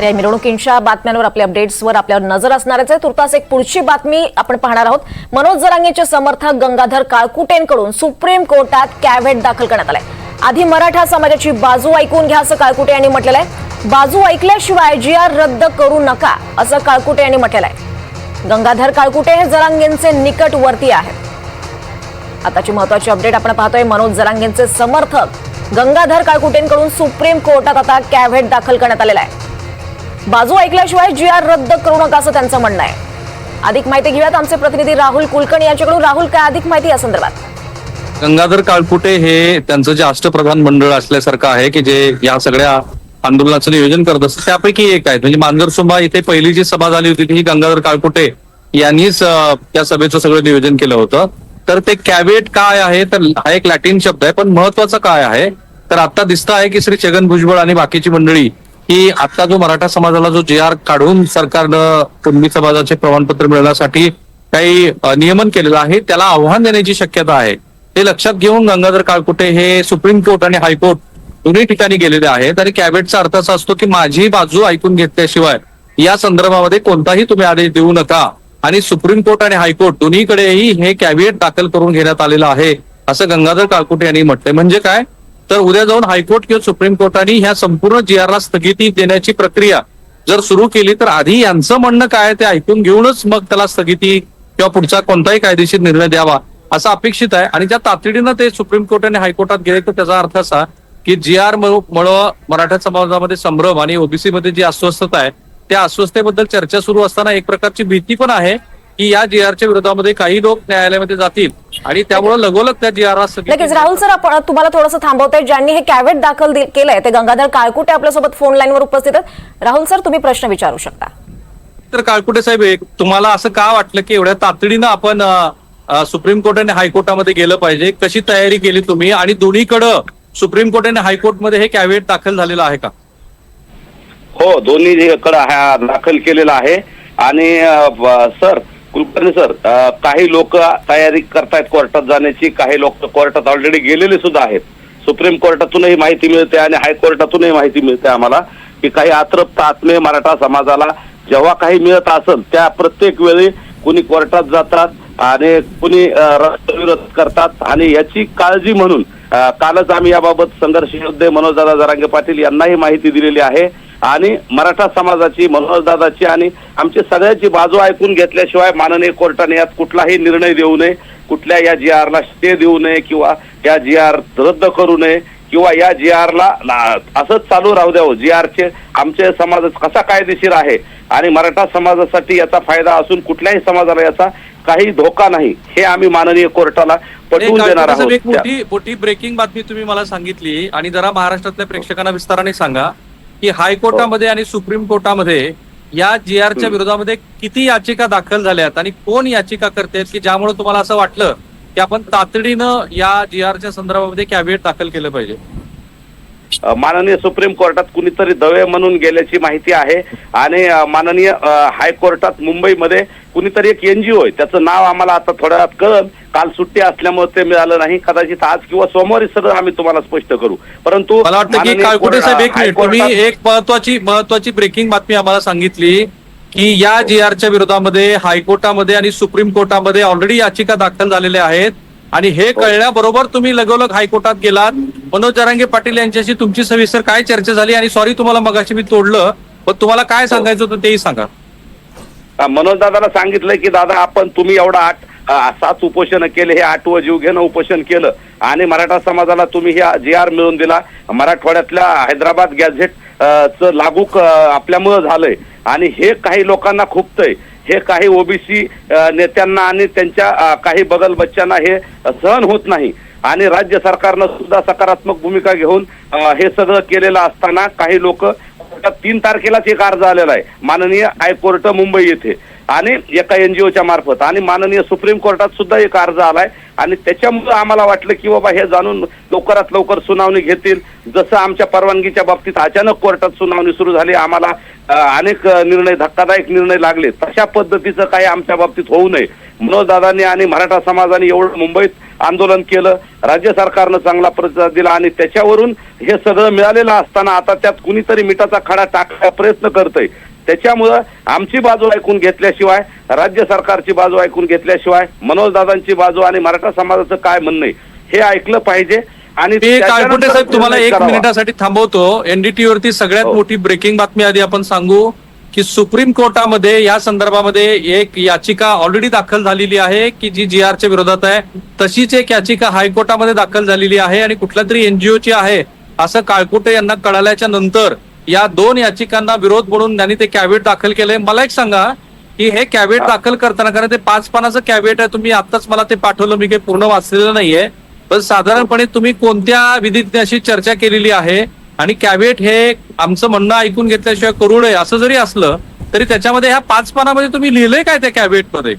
तर या मिरवणुकींच्या बातम्यांवर आपल्या अपडेट्सवर आपल्यावर नजर असणारच आहे. तुर्तास एक पुढची बातमी आपण पाहणार आहोत. मनोज जरांगेचे समर्थक गंगाधर काळकुटेंकडून सुप्रीम कोर्टात कॅव्हेट दाखल करण्यात आलाय. आधी मराठा समाजाची बाजू ऐकून घ्या असं काळकुटे यांनी म्हटलेलं आहे. बाजू ऐकल्याशिवाय जी आर रद्द करू नका असं काळकुटे यांनी म्हटलेलं आहे. गंगाधर काळकुटे हे जरांगेंचे निकटवर्ती आहेत. आताची महत्वाची अपडेट आपण पाहतोय. मनोज जरांगेंचे समर्थक गंगाधर काळकुटेंकडून सुप्रीम कोर्टात आता कॅव्हेट दाखल करण्यात आलेला आहे. बाजू ऐकल्याशिवाय जी आर रद्द करू नका असं त्यांचं म्हणणं आहे. अधिक माहिती घेऊयात आमचे प्रतिनिधी राहुल कुलकर्णी यांच्याकडून. राहुल काय अधिक माहिती या संदर्भात? गंगाधर काळकुटे हे त्यांचं जे अष्टप्रधान मंडळ असल्यासारखं आहे की जे या सगळ्या आंदोलनाचं नियोजन करत असतं त्यापैकी एक आहे. म्हणजे मानगरसुंबा इथे पहिली जी सभा झाली होती ती गंगाधर काळकुटे यांनीच त्या सभेचं सगळं नियोजन केलं होतं. तर ते कॅबिनेट काय आहे? तर हा एक लॅटिन शब्द आहे पण महत्वाचं काय आहे? तर आता दिसतं आहे की श्री छगन भुजबळ आणि बाकीची मंडळी की आता जो मराठा समाजाला जो जे आर काढून सरकारनं कुणबी समाजाचे प्रमाणपत्र मिळवण्यासाठी काही नियमन केलेलं आहे त्याला आव्हान देण्याची शक्यता आहे. ते लक्षात घेऊन गंगाधर काळकुटे हे सुप्रीम कोर्ट आणि हायकोर्ट दोन्ही ठिकाणी गेलेले आहेत आणि कॅबिनेटचा अर्थ असा असतो की माझी बाजू ऐकून घेतल्याशिवाय या संदर्भामध्ये कोणताही तुम्ही आदेश देऊ नका. आणि सुप्रीम कोर्ट आणि हायकोर्ट दोन्हीकडेही हे कॅबिनेट दाखल करून घेण्यात आलेलं आहे असं गंगाधर काळकुटे यांनी म्हटलंय. म्हणजे काय? तर उद्या जाऊन हायकोर्ट किंवा सुप्रीम कोर्टाने ह्या संपूर्ण जी आरला स्थगिती देण्याची प्रक्रिया जर सुरू केली तर आधी यांचं म्हणणं काय ते ऐकून घेऊनच मग त्याला स्थगिती किंवा पुढचा कोणताही कायदेशीर निर्णय द्यावा असं अपेक्षित आहे. आणि ज्या तातडीनं ते सुप्रीम कोर्ट आणि हायकोर्टात गेले तर त्याचा अर्थ असा की जी आर मुळे मराठा समाजामध्ये संभ्रम आणि ओबीसी मध्ये जी अस्वस्थता आहे त्या अस्वस्थतेबद्दल चर्चा सुरू असताना एक प्रकारची भीती पण आहे. की या जी आरच्या विरोधामध्ये काही लोक न्यायालयामध्ये जातील आणि त्यामुळे लगोलग त्या जी आरला नक्कीच राहुल सर आपण तुम्हाला थोडंसं थांबवतोय. ज्यांनी हे कॅव्हेट दाखल केलंय ते गंगाधर काळकुटे आपल्यासोबत फोन लाईनवर उपस्थित आहेत. राहुल सर तुम्ही प्रश्न विचारू शकता. तर काळकुटे साहेब एक तुम्हाला असं का वाटलं की एवढ्या तातडीनं आपण सुप्रीम कोर्ट आणि हायकोर्टामध्ये गेलं पाहिजे? कशी तयारी केली तुम्ही? आणि दोन्हीकडं सुप्रीम कोर्ट आणि हायकोर्टमध्ये हे कॅबिनेट दाखल झालेलं आहे का? हो दोन्ही कडे दाखल केलेला आहे. आणि सर कुलकर्णी सर काही लोक तयारी करतायत कोर्टात जाण्याची काही लोक कोर्टात ऑलरेडी गेलेले सुद्धा आहेत. सुप्रीम कोर्टातूनही माहिती मिळते आणि हायकोर्टातूनही माहिती मिळते आम्हाला की काही अतृप्त आत्मे मराठा समाजाला जेव्हा काही मिळत असेल त्या प्रत्येक वेळी कुणी कोर्टात जातात आणि कुणी अ, राष्ट्रविरोध करतात. आणि याची काळजी म्हणून कालच आम्ही याबाबत संघर्ष योद्धे मनोजदादा जरांगे पाटील यांनाही माहिती दिलेली आहे. आणि मराठा समाजाची मनोजदादाची आणि आमची सगळ्याची बाजू ऐकून घेतल्याशिवाय माननीय कोर्टाने यात कुठलाही निर्णय देऊ नये. कुठल्या या जी आरला स्टे देऊ नये किंवा या जी आर रद्द करू नये किंवा या जी आरला असंच चालू राहू द्यावं. जी आरचे आमचे समाज कसा कायदेशीर आहे आणि मराठा समाजासाठी याचा फायदा असून कुठल्याही समाजाला याचा काही धोका नाही हे आम्ही माननीय कोर्टाला पटवून देणार आहोत. मोठी ब्रेकिंग बातमी तुम्ही मला सांगितली आणि जरा महाराष्ट्रातल्या प्रेक्षकांना विस्ताराने सांगा. की हायकोर्टामध्ये आणि सुप्रीम कोर्टामध्ये या जी आरच्या विरोधामध्ये किती याचिका दाखल झाल्यात आणि कोण याचिका करतायत की ज्यामुळे तुम्हाला असं वाटलं की आपण तातडीनं या जी आरच्या संदर्भामध्ये कॅबिनेट दाखल केलं पाहिजे? माननीय सुप्रीम कोर्टात कुणीतरी दवे म्हणून गेल्याची माहिती आहे आणि माननीय हायकोर्टात मुंबईमध्ये कुणीतरी एक एनजीओ आहे. त्याचं नाव आम्हाला आता थोड्या वेळात कळलं काल सुट्टी असल्यामुळे ते मिळालं नाही. कदाचित आज किंवा सोमवारी सगळं आम्ही तुम्हाला स्पष्ट करू. परंतु मला वाटतं की काळकुटे कोर्ट- साहेब एक मिनिट. तुम्ही एक महत्वाची महत्वाची ब्रेकिंग बातमी आम्हाला सांगितली की या जी आरच्या विरोधामध्ये हायकोर्टामध्ये आणि सुप्रीम कोर्टामध्ये ऑलरेडी याचिका दाखल झालेल्या आहेत. आणि हे कळल्याबरोबर तुम्ही लगोलग हायकोर्टात गेलात. मनोज जरांगे पाटील यांच्याशी तुमची सविस्तर काय चर्चा झाली? आणि सॉरी तुम्हाला मगाशी मी तोडलं पण तुम्हाला काय सांगायचं होतं तेही सांगा. मनोज दादाला सांगितलंय की दादा आपण तुम्ही एवढा आठ सात उपोषण केले हे आठवं जीव घेणं उपोषण केलं आणि मराठा समाजाला तुम्ही हे जी आर मिळवून दिला. मराठवाड्यातल्या हैदराबाद गॅझेट च चं लागू आपल्यामुळं झालंय आणि हे काही लोकांना खुपतंय. हे काही ओबीसी नेत्यांना आणि त्यांच्या काही बगल बच्चांना हे सहन होत नाही आणि राज्य सरकारनं सुद्धा सकारात्मक भूमिका घेऊन हे सगळं केलेलं असताना काही लोक कोर्टात तीन तारखेलाच एक अर्ज आलेला आहे. माननीय हायकोर्ट मुंबई येथे. आणि एका एनजीओच्या मार्फत. आणि माननीय सुप्रीम कोर्टात सुद्धा एक अर्ज आलाय. आणि त्याच्यामुळे आम्हाला वाटलं की बाबा हे जाणून लवकरात लवकर सुनावणी घेतील. जसं आमच्या परवानगीच्या बाबतीत अचानक कोर्टात सुनावणी सुरू झाली आम्हाला अनेक निर्णय धक्कादायक निर्णय लागले. तशा पद्धतीचं काही आमच्या बाबतीत होऊ नये. मनोज दादांनी आणि मराठा समाजाने एवढं मुंबईत आंदोलन केलं. राज्य सरकारनं चांगला प्रतिसाद दिला आणि त्याच्यावरून हे सगळं मिळालेलं असताना आता त्यात कुणीतरी मिठाचा खडा टाकायचा प्रयत्न करतय. त्याच्यामुळं आमची बाजू ऐकून घेतल्याशिवाय राज्य सरकारची बाजू ऐकून घेतल्याशिवाय मनोजदादांची बाजू आणि मराठा समाजाचं काय म्हणणं आहे हे ऐकलं पाहिजे. आणि साहेब तुम्हाला एक. मिनिटासाठी थांबवतो. एनडीटी वरती सगळ्यात हो. मोठी ब्रेकिंग बातमी आधी आपण सांगू. की सुप्रीम कोर्टामध्ये या संदर्भामध्ये एक याचिका ऑलरेडी दाखल झालेली आहे की जी जी आरच्या विरोधात आहे. तशीच एक याचिका हायकोर्टामध्ये दाखल झालेली आहे आणि कुठल्या तरी एनजीओची आहे असं काळकुटे यांना कळाल्याच्या नंतर या दोन याचिकांना विरोध म्हणून त्यांनी ते कॅवेट दाखल केलंय. मला एक सांगा की हे कॅवेट दाखल करताना कारण ते पाच पानाचं कॅवेट आहे तुम्ही आत्ताच मला ते पाठवलं मी काही पूर्ण वाचलेलं नाहीये. पण साधारणपणे तुम्ही कोणत्या विधिज्ञाशी चर्चा केलेली आहे? आणि कॅवेट हे आमचं म्हणणं ऐकून घेतल्याशिवाय करू नये असं जरी असलं तरी त्याच्यामध्ये ह्या पाच पानामध्ये तुम्ही लिहिलंय काय त्या कॅवेटमध्ये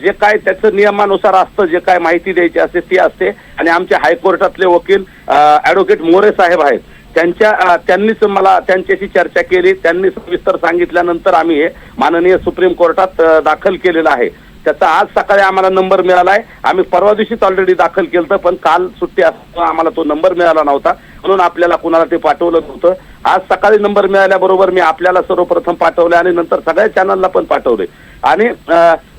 जे काय त्याचं नियमानुसार असतं जे काय माहिती द्यायची असते ती असते. आणि आमचे हायकोर्टातले वकील ऍडव्होकेट मोरे साहेब आहेत. त्यांच्या त्यांनीच मला त्यांच्याशी चर्चा केली. त्यांनी सविस्तर सांगितल्यानंतर आम्ही हे माननीय सुप्रीम कोर्टात दाखल केलेलं आहे. त्याचा आज सकाळी आम्हाला नंबर मिळालाय. आम्ही परवा दिवशीच ऑलरेडी दाखल केलं पण काल सुट्टी असताना आम्हाला तो नंबर मिळाला नव्हता. म्हणून आपल्याला कुणाला ते पाठवलं नव्हतं. आज सकाळी नंबर मिळाल्याबरोबर मी आपल्याला सर्वप्रथम पाठवले आणि नंतर सगळ्या चॅनलला पण पाठवले. आणि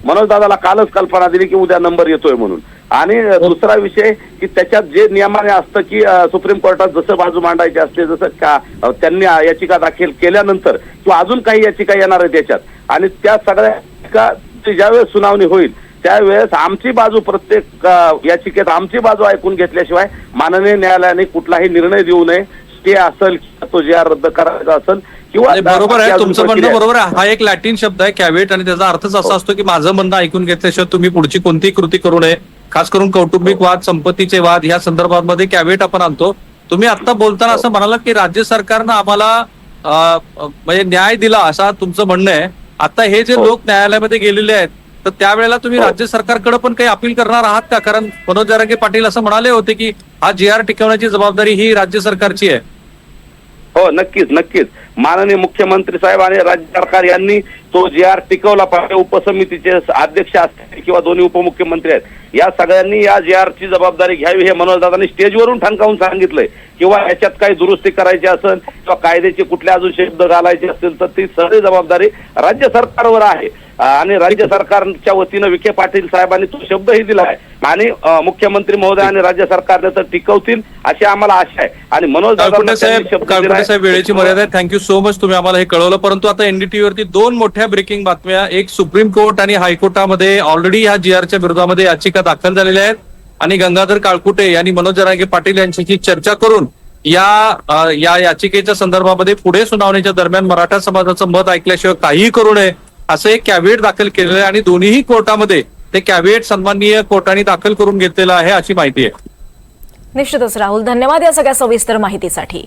मनोजदादाला कालच कल्पना दिली की उद्या नंबर येतोय म्हणून. आणि दुसरा विषय की त्याच्यात जे नियमाने असतं की सुप्रीम कोर्टात जसं बाजू मांडायची असते जसं का त्यांनी याचिका दाखल केल्यानंतर किंवा अजून काही याचिका येणार आहे त्याच्यात आणि त्या सगळ्या याचिका ची ज्यावेळेस सुनावणी होईल त्यावेळेस आमची बाजू प्रत्येक याचिकेत आमची बाजू ऐकून घेतल्याशिवाय माननीय न्यायालयाने कुठलाही निर्णय देऊ नये. स्टे असेल तो जे रद्द करायचा असेल किंवा बरोबर आहे तुमचं म्हणणं. बरोबर आहे. हा एक लॅटिन शब्द आहे कॅवेट आणि त्याचा अर्थच असा असतो की माझं म्हणणं ऐकून घेतल्याशिवाय तुम्ही पुढची कोणतीही कृती करू नये. खास करून कौटुंबिक वाद संपत्तीचे वाद या संदर्भामध्ये कॅवेट आपण आणतो. तुम्ही आता बोलताना असं म्हणाला की राज्य सरकारनं आम्हाला म्हणजे न्याय दिला असा तुमचं म्हणणं आहे. आता हे जे हो. लोक न्यायालयामध्ये गेलेले आहेत तर त्यावेळेला तुम्ही हो. राज्य सरकारकडे पण काही अपील करणार आहात का कारण मनोज जरांगे पाटील असं म्हणाले होते की हा जी आर टिकवण्याची जबाबदारी ही राज्य सरकारची आहे हो नक्कीच नक्कीच माननीय मुख्यमंत्री साहेब आणि राज्य सरकार यांनी तो जे आर टिकवला पाहिजे उपसमितीचे अध्यक्ष असतील किंवा दोन्ही उपमुख्यमंत्री आहेत या सगळ्यांनी या जे आर ची जबाबदारी घ्यावी हे मनोजदादांनी स्टेजवरून ठणकावून सांगितलंय किंवा याच्यात काही दुरुस्ती करायची असेल किंवा कायद्याचे कुठले अजून शब्द घालायचे असतील तर ती सगळी जबाबदारी राज्य सरकारवर आहे. आणि राज्य सरकारच्या वतीनं विखे पाटील साहेबांनी तो शब्दही दिला आहे आणि मुख्यमंत्री महोदय आणि राज्य सरकारने तर टिकवतील अशी आम्हाला आशा आहे. आणि मनोज साहेब वेळेची मर्यादा आहे. थँक्यू सो मच तुम्ही आम्हाला हे कळवलं. परंतु आता एनडीटी वरती दोन मोठ्या ब्रेकिंग बातम्या. एक सुप्रीम कोर्ट आणि हायकोर्टामध्ये ऑलरेडी ह्या जी आरच्या विरोधामध्ये याचिका दाखल झालेल्या आहेत. आणि गंगाधर काळकुटे यांनी मनोज जरांगे पाटील यांच्याशी चर्चा करून या या याचिकेच्या संदर्भामध्ये पुढे सुनावणीच्या दरम्यान मराठा समाजाचं मत ऐकल्याशिवाय काहीही करू नये असं एक कॅव्हिएट दाखल केलेलं आहे आणि दोन्हीही कोर्टामध्ये ते कॅव्हिएट सन्माननीय कोर्टाने दाखल करून घेतलेलं आहे अशी माहिती आहे. निश्चितच राहुल धन्यवाद या सगळ्या सविस्तर माहितीसाठी.